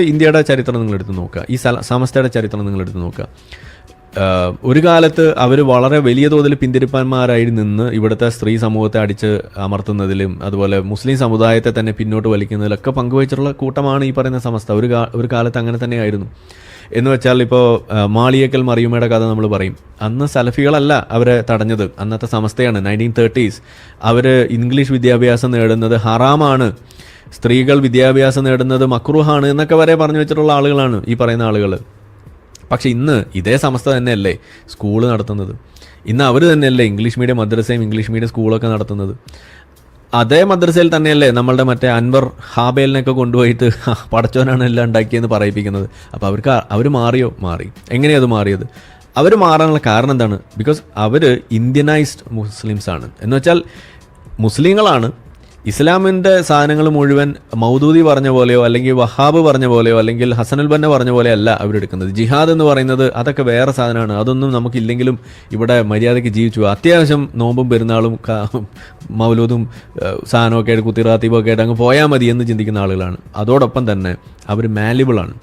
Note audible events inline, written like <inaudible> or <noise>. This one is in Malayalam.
ഇന്ത്യയുടെ ചരിത്രം നിങ്ങൾ എടുത്ത് നോക്കുക. ഈ സമസ്തയുടെ ചരിത്രം നിങ്ങൾ എടുത്ത് നോക്കുക. ഒരു കാലത്ത് അവർ വളരെ വലിയ തോതിൽ പിന്തിരിപ്പന്മാരായി നിന്ന് ഇവിടുത്തെ സ്ത്രീ സമൂഹത്തെ അടിച്ച് അമർത്തുന്നതിലും അതുപോലെ മുസ്ലിം സമുദായത്തെ തന്നെ പിന്നോട്ട് വലിക്കുന്നതിലൊക്കെ പങ്കുവച്ചിട്ടുള്ള കൂട്ടമാണ് ഈ പറയുന്ന സമസ്ത. ഒരു ഒരു കാലത്ത് അങ്ങനെ തന്നെയായിരുന്നു. എന്ന് വെച്ചാൽ ഇപ്പോൾ മാളിയേക്കൽ മറിയുമയുടെ കഥ നമ്മൾ പറയും. അന്ന് സലഫികളല്ല അവരെ തടഞ്ഞത്. അന്നത്തെ സമസ്തയാണ്. നയന്റീൻ തേർട്ടീസ് അവർ ഇംഗ്ലീഷ് വിദ്യാഭ്യാസം നേടുന്നത് ഹറാമാണ്. സ്ത്രീകൾ വിദ്യാഭ്യാസം നേടുന്നത് മക്രൂഹാണ് എന്നൊക്കെ വരെ പറഞ്ഞു വെച്ചിട്ടുള്ള ആളുകളാണ് ഈ പറയുന്ന ആളുകൾ പക്ഷെ ഇന്ന് ഇതേ സമസ്ത തന്നെയല്ലേ സ്കൂൾ നടത്തുന്നത്. ഇന്ന് അവർ തന്നെയല്ലേ ഇംഗ്ലീഷ് മീഡിയം മദ്രസയും ഇംഗ്ലീഷ് മീഡിയം സ്കൂളൊക്കെ നടത്തുന്നത്. അതേ മദ്രസയിൽ തന്നെയല്ലേ നമ്മളുടെ മറ്റേ അൻവർ ഹാബേലിനൊക്കെ കൊണ്ടുപോയിട്ട് <laughs> പടച്ചോനാണ് എല്ലാം ഉണ്ടാക്കിയെന്ന് പറയിപ്പിക്കുന്നത്. അപ്പോൾ അവർക്ക് അവർ മാറിയോ? മാറി. എങ്ങനെയാണ് അത് മാറിയത്? അവർ മാറാനുള്ള കാരണം എന്താണ്? ബിക്കോസ് അവർ ഇന്ത്യനൈസ്ഡ് മുസ്ലിംസ് ആണ്. എന്ന് വെച്ചാൽ മുസ്ലിങ്ങളാണ് ഇസ്ലാമിന്റെ സാധനങ്ങൾ മുഴുവൻ മൗദൂദി പറഞ്ഞ പോലെയോ അല്ലെങ്കിൽ വഹാബ് പറഞ്ഞ പോലെയോ അല്ലെങ്കിൽ ഹസനുൽ ബന്ന പറഞ്ഞ പോലെയോ അല്ല അവരെടുക്കുന്നത് ജിഹാദ് എന്ന് പറയുന്നത് അതൊക്കെ വേറെ സാധനമാണ്. അതൊന്നും നമുക്കില്ലെങ്കിലും ഇവിടെ മര്യാദയ്ക്ക് ജീവിച്ചു. അത്യാവശ്യം നോമ്പും പെരുന്നാളും മൗലൂദും സാധനമൊക്കെ ആയിട്ട് കുത്തിറാത്തീവൊക്കെ ആയിട്ട് അങ്ങ് പോയാൽ മതി എന്ന് ചിന്തിക്കുന്ന ആളുകളാണ്. അതോടൊപ്പം തന്നെ അവർ മാലിബിളാണ്